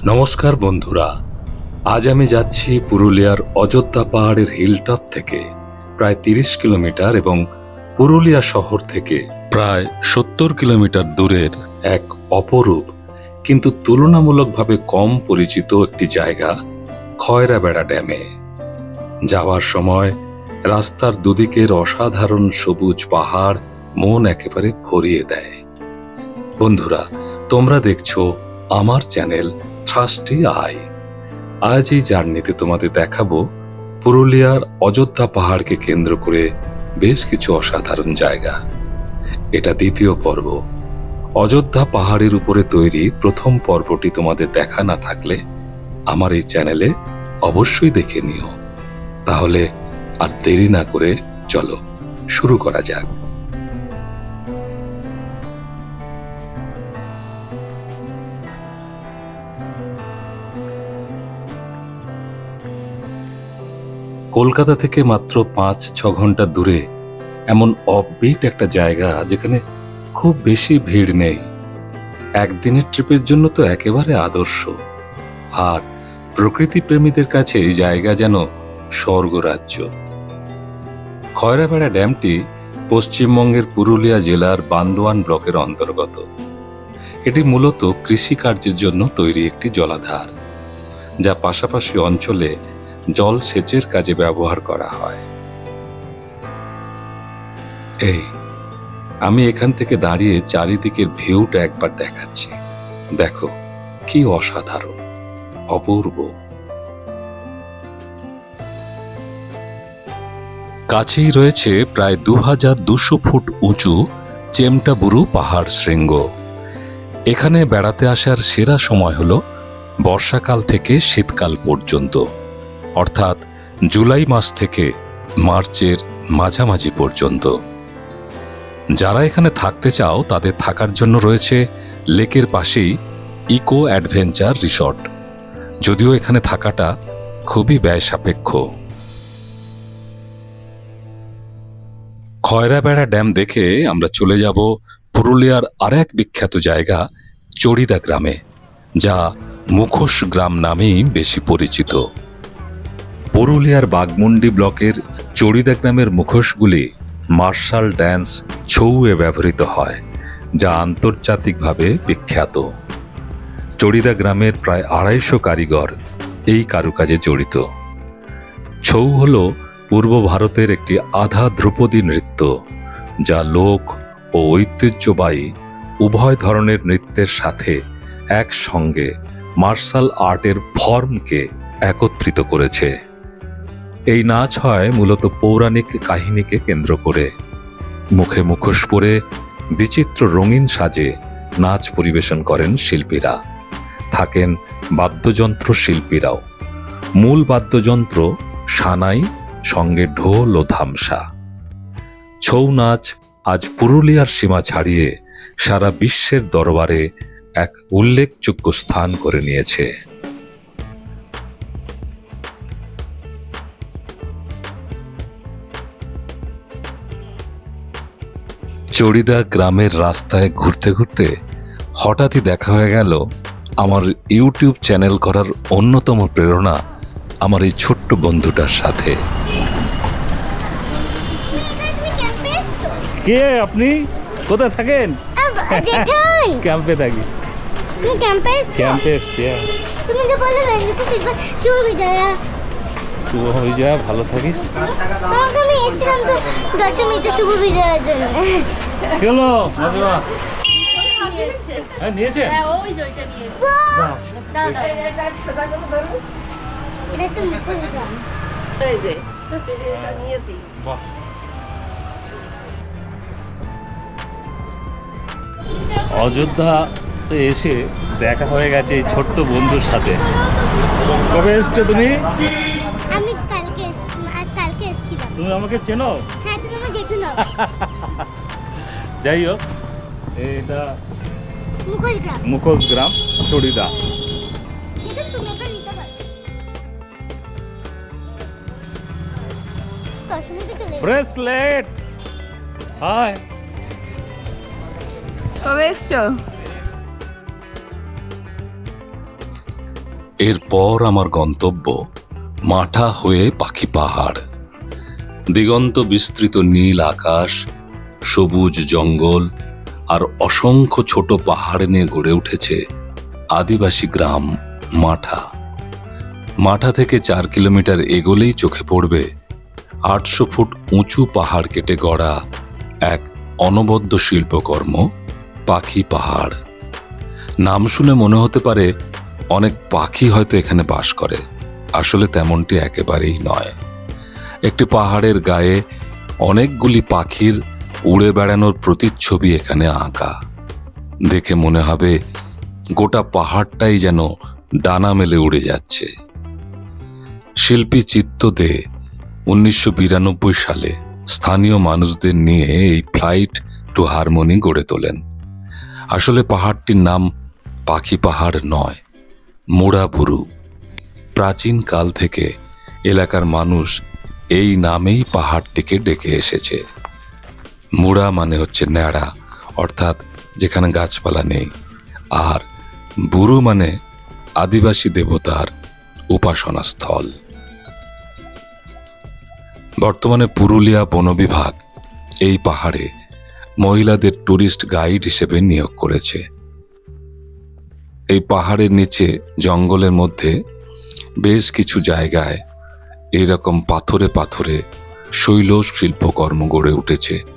নমস্কার বন্ধুরা, আজ আমি যাচ্ছি পুরুলিয়ার অযোধ্যা পাহাড়ের হিলটপ থেকে, প্রায় তিরিশ কিলোমিটার এবং পুরুলিয়া শহর থেকে প্রায় সত্তর কিলোমিটার দূরের এক অপরূপ, কিন্তু তুলনামূলকভাবে কম পরিচিত একটি জায়গা, খয়রাবেড়া ড্যামে। যাওয়ার সময় রাস্তার দুদিকের অসাধারণ সবুজ পাহাড় মন একেবারে ভরিয়ে দেয়। বন্ধুরা, তোমরা দেখছ আমার চ্যানেল ট্রাস্টি আই আজ এই জার্নিতে তোমাদের দেখাবো পুরুলিয়ার অযোধ্যা পাহাড়কে কেন্দ্র করে বেশ কিছু অসাধারণ জায়গা। এটা দ্বিতীয় পর্ব। অযোধ্যা পাহাড়ের উপরে তৈরি প্রথম পর্বটি তোমাদের দেখা না থাকলে আমার এই চ্যানেলে অবশ্যই দেখে নিও। তাহলে আর দেরি না করে চলো, শুরু করা যাক। কলকাতা থেকে মাত্র পাঁচ, ছ ঘণ্টা দূরে এমন অফবিট একটা জায়গা যেখানে খুব বেশি ভিড় নেই। একদিনের ট্রিপের জন্য তো একেবারে আদর্শ। আর প্রকৃতি প্রেমীদের কাছে এই জায়গা যেন স্বর্গরাজ্য। খয়রাপাড়া ড্যামটি পশ্চিমবঙ্গের পুরুলিয়া জেলার বান্দোয়ান ব্লকের অন্তর্গত। এটি মূলত কৃষিকার্যের জন্য তৈরি একটি জলাধার, যা পাশাপাশি অঞ্চলে জল সেচের কাজে ব্যবহার করা হয়। এই, আমি এখান থেকে দাঁড়িয়ে চারিদিকের ভিউটা একবার দেখাচ্ছি। দেখো, কি অসাধারণ, অপূর্ব। কাছেই রয়েছে প্রায় দু হাজার দুশো ফুট উঁচু চেমটাবুরু পাহাড় শৃঙ্গ। এখানে বেড়াতে আসার সেরা সময় হল বর্ষাকাল থেকে শীতকাল পর্যন্ত। অর্থাৎ জুলাই মাস থেকে মার্চের মাঝামাঝি পর্যন্ত। যারা এখানে থাকতে চাও, তাদের থাকার জন্য রয়েছে লেকের পাশেই ইকো অ্যাডভেঞ্চার রিসর্ট। যদিও এখানে থাকাটা খুবই ব্যয় সাপেক্ষ খয়রাবেড়া ড্যাম দেখে আমরা চলে যাব পুরুলিয়ার আরেক বিখ্যাত জায়গা, চড়িদা গ্রামে, যা মুখোশ গ্রাম নামেই বেশি পরিচিত। পুরুলিয়ার বাগমুন্ডি ব্লকের চড়িদা গ্রামের মুখোশগুলি মার্শাল ড্যান্স ছৌয়ে ব্যবহৃত হয়, যা আন্তর্জাতিকভাবে বিখ্যাত। চড়িদা গ্রামের প্রায় আড়াইশো কারিগর এই কারুকাজে জড়িত। ছৌ হল পূর্ব ভারতের একটি আধা ধ্রুপদী নৃত্য, যা লোক ও ঐতিহ্যবাহী উভয় ধরনের নৃত্যের সাথে একসঙ্গে মার্শাল আর্টের ফর্মকে একত্রিত করেছে। এই নাচ হয় মূলত পৌরাণিক কাহিনীকে কেন্দ্র করে। মুখে মুখোশ পরে বিচিত্র রঙিন সাজে নাচ পরিবেশন করেন শিল্পীরা। থাকেন বাদ্যযন্ত্র শিল্পীরাও। মূল বাদ্যযন্ত্র সানাই, সঙ্গে ঢোল ও ধামসা। ছৌ নাচ আজ পুরুলিয়ার সীমা ছাড়িয়ে সারা বিশ্বের দরবারে এক উল্লেখযোগ্য স্থান করে নিয়েছে। চড়িদা গ্রামের রাস্তায় ঘুরতে ঘুরতে হঠাৎই দেখা হয়ে গেল আমার ইউটিউব চ্যানেল করার অন্যতম প্রেরণা আমার এই ছোট্ট বন্ধুটার সাথে। কে আপনি? কোথায় থাকেন? ক্যাম্পে থাকি। ক্যাম্পে এসছি? হ্যাঁ। তুমি যে বললে শুভ বিজয়া। শুভ বিজয়া ভালো থাকিস? তোমাকে আমি এসেছিলাম তো দশমীতে শুভ বিজয়ের জন্য। হলো মাঝিমা হ্যাঁ নিয়েছে? হ্যাঁ ওই যে ওইটা নিয়েছে। বাহ, দাঁড়া এটা হচ্ছে মুখোশ গ্রাম এই যে এটা নিয়েছি। বাহ। অযোধ্যাতে এসে দেখা হয়ে গেছে এই ছোট্ট বন্ধুর সাথে। কবে এসছো তুমি? আমি কালকে এসেছি আজ কালকে এসেছিলাম। তুমি আমাকে চেনো? হ্যাঁ তুমি আমার জেঠু নাও। যাই হোক এটা মুখোশ গ্রাম চড়িদা। ব্রেসলেট। হাই। কবে এসছো? এরপর আমার গন্তব্য মাঠা হয়ে পাখি পাহাড়। দিগন্ত বিস্তৃত নীল আকাশ সবুজ জঙ্গল আর অসংখ্য ছোট পাহাড় নিয়ে গড়ে উঠেছে আদিবাসী গ্রাম মাঠা। মাঠা থেকে চার কিলোমিটার এগোলেই চোখে পড়বে আটশো ফুট উঁচু পাহাড় কেটে গড়া এক অনবদ্য শিল্পকর্ম, পাখি পাহাড়। নাম শুনে মনে হতে পারে অনেক পাখি হয়তো এখানে বাস করে। আসলে তেমনটি একেবারেই নয়। একটি পাহাড়ের গায়ে অনেকগুলি পাখির উড়ে বেড়ানোর প্রতিচ্ছবি এখানে আঁকা। দেখে মনে হবে গোটা পাহাড়টাই যেন ডানা মেলে উড়ে যাচ্ছে। শিল্পী চিত্ত দে উনিশশো সালে স্থানীয় মানুষদের নিয়ে এই ফ্লাইট টু হারমোনি গড়ে তোলেন। আসলে পাহাড়টির নাম পাখি পাহাড় নয় মোড়াবুরু প্রাচীন কাল থেকে এলাকার মানুষ এই নামেই পাহাড়টিকে ডেকে এসেছে। মুড়া মানে হচ্ছে ন্যাড়া, অর্থাৎ যেখানে গাছপালা নেই। আর বুরু মানে আদিবাসী দেবতার উপাসনা স্থল বর্তমানে পুরুলিয়া বন বিভাগ এই পাহাড়ে মহিলাদের ট্যুরিস্ট গাইড হিসেবে নিয়োগ করেছে। এই পাহাড়ের নিচে জঙ্গলের মধ্যে বেশ কিছু জায়গায় এরকম পাথরে পাথরে শৈল শিল্পকর্ম গড়ে উঠেছে।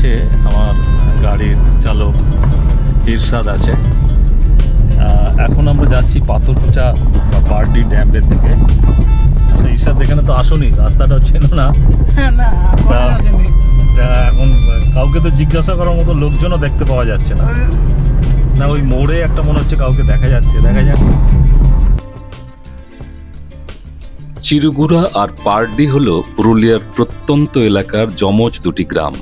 আমার আছে আমার গাড়ির চালক ইরশাদ আছে। এখন আমরা যাচ্ছি পাথরকুচা বা পার্টি ড্যামের দিকে। আচ্ছা ইরশাদ এখানে তো আসুনি রাস্তাটা চেনো না। হ্যাঁ এখন কাউকে তো জিজ্ঞাসা করার মতো লোকজনও দেখতে পাওয়া যাচ্ছে না। না ওই মোড়ে একটা মনে হচ্ছে কাউকে দেখা যাচ্ছে দেখা যাক। চিরুগুড়া আর পারডি হল পুরুলিয়ার প্রত্যন্ত এলাকার যমজ দুটি গ্রাম।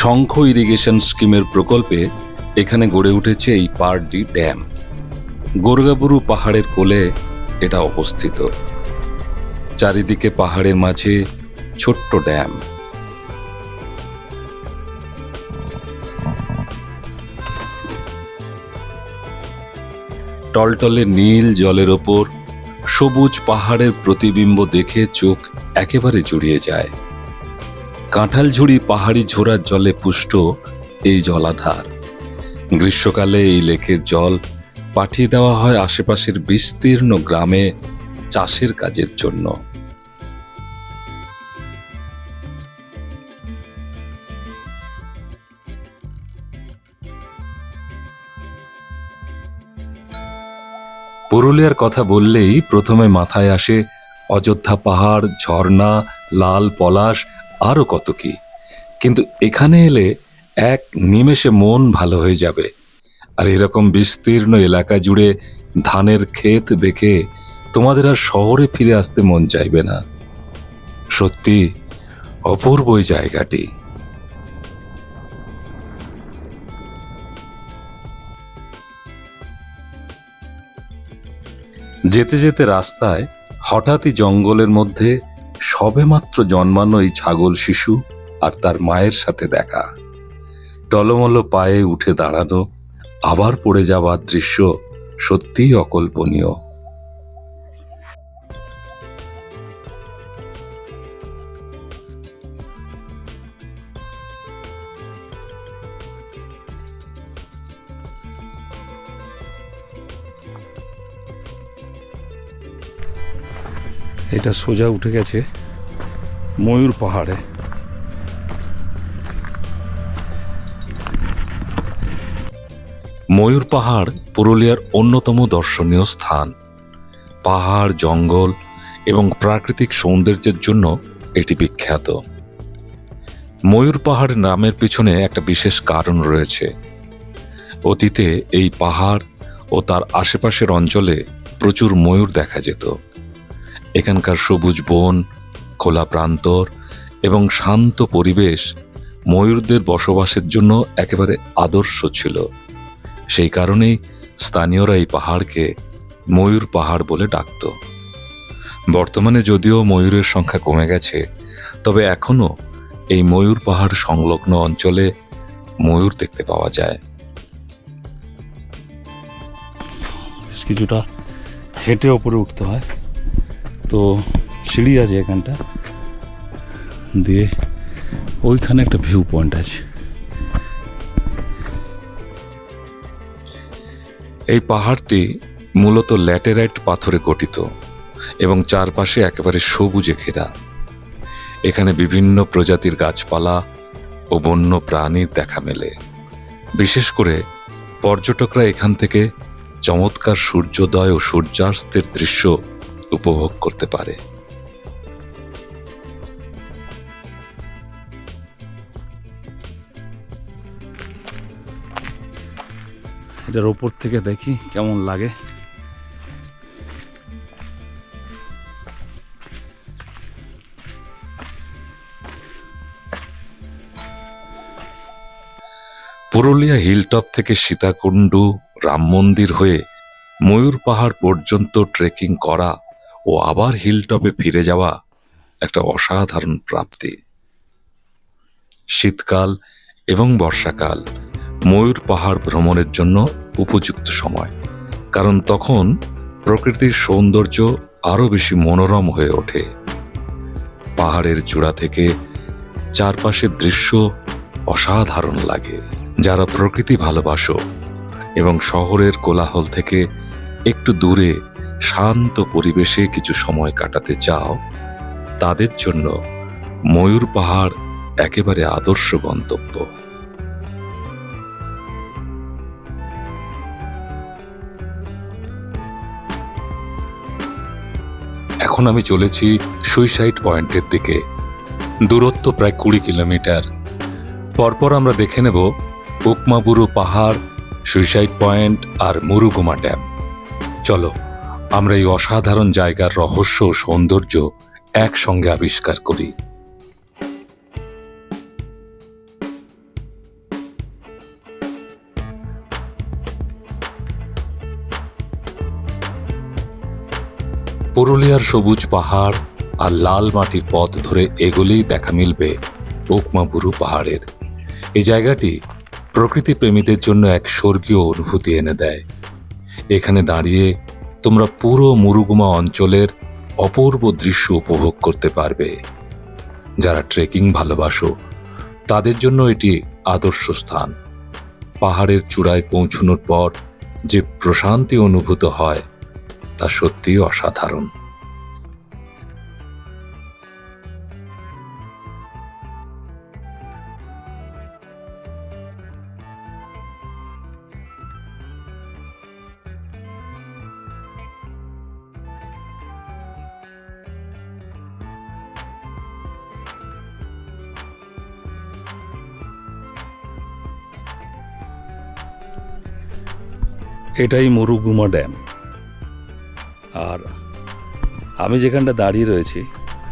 শঙ্খ ইরিগেশন স্কিমের প্রকল্পে এখানে গড়ে উঠেছে এই পারডি ড্যাম। গোরগাবুরু পাহাড়ের কোলে এটা অবস্থিত। চারিদিকে পাহাড়ের মাঝে ছোট্ট ড্যাম। টলটলে নীল জলের ওপর সবুজ পাহাড়ের প্রতিবিম্ব দেখে চোখ একেবারে জুড়িয়ে যায়। কাঁঠালঝুড়ি পাহাড়ি ঝোড়ার জলে পুষ্ট এই জলাধার। গ্রীষ্মকালে এই লেকের জল পাঠিয়ে দেওয়া হয় আশেপাশের বিস্তীর্ণ গ্রামে চাষের কাজের জন্য। পুরুলিয়ার কথা বললেই প্রথমে মাথায় আসে অযোধ্যা পাহাড়, ঝর্ণা, লাল পলাশ আরও কত কি? কিন্তু এখানে এলে এক নিমেষে মন ভালো হয়ে যাবে। আর এরকম বিস্তীর্ণ এলাকা জুড়ে ধানের ক্ষেত দেখে তোমাদের আর শহরে ফিরে আসতে মন চাইবে না। সত্যি অপূর্ব ওই জায়গাটি। যেতে যেতে রাস্তায় হঠাৎই জঙ্গলের মধ্যে সবেমাত্র জন্মানো এই ছাগল শিশু আর তার মায়ের সাথে দেখা। টলমলো পায়ে উঠে দাঁড়ানো, আবার পড়ে যাওয়ার দৃশ্য সত্যিই অকল্পনীয়। এটা সোজা উঠে গেছে ময়ূর পাহাড়ে। ময়ূর পাহাড় পুরুলিয়ার অন্যতম দর্শনীয় স্থান। পাহাড়, জঙ্গল এবং প্রাকৃতিক সৌন্দর্যের জন্য এটি বিখ্যাত। ময়ূর পাহাড় নামের পিছনে একটা বিশেষ কারণ রয়েছে। অতীতে এই পাহাড় ও তার আশেপাশের অঞ্চলে প্রচুর ময়ূর দেখা যেত। এখানকার সবুজ বন, খোলা প্রান্তর এবং শান্ত পরিবেশ ময়ূরদের বসবাসের জন্য একেবারে আদর্শ ছিল। সেই কারণেই স্থানীয়রা এই পাহাড়কে ময়ূর পাহাড় বলে ডাকত। বর্তমানে যদিও ময়ূরের সংখ্যা কমে গেছে, তবে এখনও এই ময়ূর পাহাড় সংলগ্ন অঞ্চলে ময়ূর দেখতে পাওয়া যায়। কিছুটা হেঁটে ওপরে উঠতে হয়। তো সিঁড়ি আছে এখানটা। দিয়ে ওইখানে একটা ভিউ পয়েন্ট আছে। এই পাহাড়টি মূলত ল্যাটেরাইট পাথরে গঠিত এবং চারপাশে একেবারে সবুজে ঘেরা। এখানে বিভিন্ন প্রজাতির গাছপালা ও বন্য প্রাণীর দেখা মেলে। বিশেষ করে পর্যটকরা এখান থেকে চমৎকার সূর্যোদয় ও সূর্যাস্তের দৃশ্য উপভোগ করতে পারে। এটার ওপর থেকে দেখি কেমন লাগে। পুরুলিয়া হিলটপ থেকে সীতাকুণ্ডু রাম মন্দির হয়ে ময়ূর পাহাড় পর্যন্ত ট্রেকিং করা ও আবার হিলটপে ফিরে যাওয়া একটা অসাধারণ প্রাপ্তি। শীতকাল এবং বর্ষাকাল ময়ূর পাহাড় ভ্রমণের জন্য উপযুক্ত সময়, কারণ তখন প্রকৃতির সৌন্দর্য আরও বেশি মনোরম হয়ে ওঠে। পাহাড়ের চূড়া থেকে চারপাশের দৃশ্য অসাধারণ লাগে, যারা প্রকৃতি ভালোবাসো এবং শহরের কোলাহল থেকে একটু দূরে শান্ত পরিবেশে কিছু সময় কাটাতে চাও, তাদের জন্য ময়ূর পাহাড় একেবারে আদর্শ গন্তব্য। এখন আমি চলেছি সুইসাইড পয়েন্টের দিকে। দূরত্ব প্রায় কুড়ি কিলোমিটার। পরপর আমরা দেখে নেব উকমাবুরু পাহাড়, সুইসাইড পয়েন্ট আর মুরুগুমা ড্যাম। চলো। আমরা এই অসাধারণ জায়গার রহস্য ও সৌন্দর্য একসঙ্গে আবিষ্কার করি। পুরুলিয়ার সবুজ পাহাড় আর লাল মাটির পথ ধরে এগোলেই দেখা মিলবে ওকমাবুরু পাহাড়ের। এই জায়গাটি প্রকৃতি প্রেমীদের জন্য এক স্বর্গীয় অনুভূতি এনে দেয়। এখানে দাঁড়িয়ে তোমরা পুরো মুরুগুমা অঞ্চলের অপূর্ব দৃশ্য উপভোগ করতে পারবে। যারা ট্রেকিং ভালোবাসো, তাদের জন্য এটি আদর্শ স্থান। পাহাড়ের চূড়ায় পৌঁছনোর পর যে প্রশান্তি অনুভূত হয়, তা সত্যিই অসাধারণ। এটাই মরুগুমা ড্যাম। আর আমি যেখানটা দাঁড়িয়ে রয়েছি,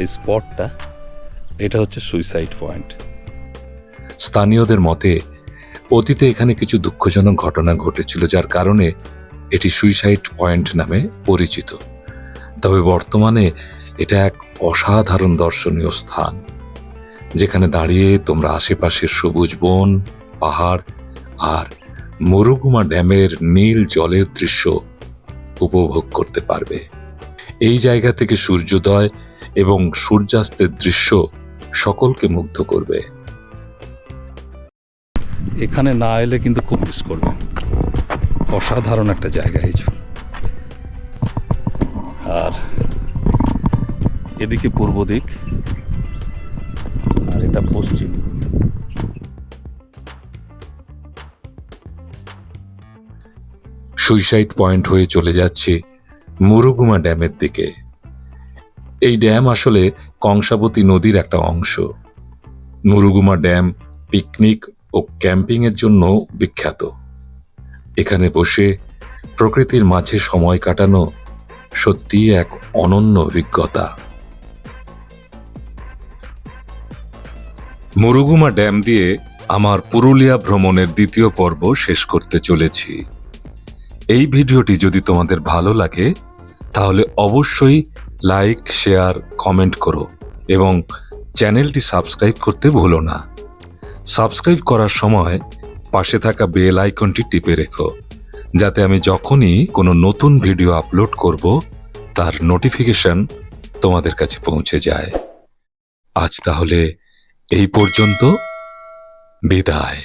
এই স্পটটা, এটা হচ্ছে সুইসাইড পয়েন্ট। স্থানীয়দের মতে, অতীতে এখানে কিছু দুঃখজনক ঘটনা ঘটেছিল, যার কারণে এটি সুইসাইড পয়েন্ট নামে পরিচিত। তবে বর্তমানে এটা এক অসাধারণ দর্শনীয় স্থান, যেখানে দাঁড়িয়ে তোমরা আশেপাশের সবুজ বন, পাহাড় আর মরুগুমা ড্যামের নীল জলের দৃশ্য উপভোগ করতে পারবে। এই জায়গা থেকে সূর্যোদয় এবং সূর্যাস্তের দৃশ্য সকলকে মুগ্ধ করবে। এখানে না এলে কিন্তু খুব মিস করবেন অসাধারণ একটা জায়গা এই আর এদিকে পূর্ব দিক, আর এটা পশ্চিম। সুইসাইড পয়েন্ট হয়ে চলে যাচ্ছে মুরুগুমা ড্যামের দিকে। এই ড্যাম আসলে কংসাবতী নদীর একটা অংশ। মুরুগুমা ড্যাম পিকনিক ও ক্যাম্পিংয়ের জন্য বিখ্যাত। এখানে বসে প্রকৃতির মাঝে সময় কাটানো সত্যিই এক অনন্য অভিজ্ঞতা। মুরুগুমা ড্যাম দিয়ে আমার পুরুলিয়া ভ্রমণের দ্বিতীয় পর্ব শেষ করতে চলেছি। এই ভিডিওটি যদি তোমাদের ভালো লাগে, তাহলে অবশ্যই লাইক, শেয়ার, কমেন্ট করো এবং চ্যানেলটি সাবস্ক্রাইব করতে ভুলো না। সাবস্ক্রাইব করার সময় পাশে থাকা বেল আইকনটি টিপে রেখো, যাতে আমি যখনই কোনো নতুন ভিডিও আপলোড করব, তার নোটিফিকেশন তোমাদের কাছে পৌঁছে যায়। আজ তাহলে এই পর্যন্ত, বিদায়।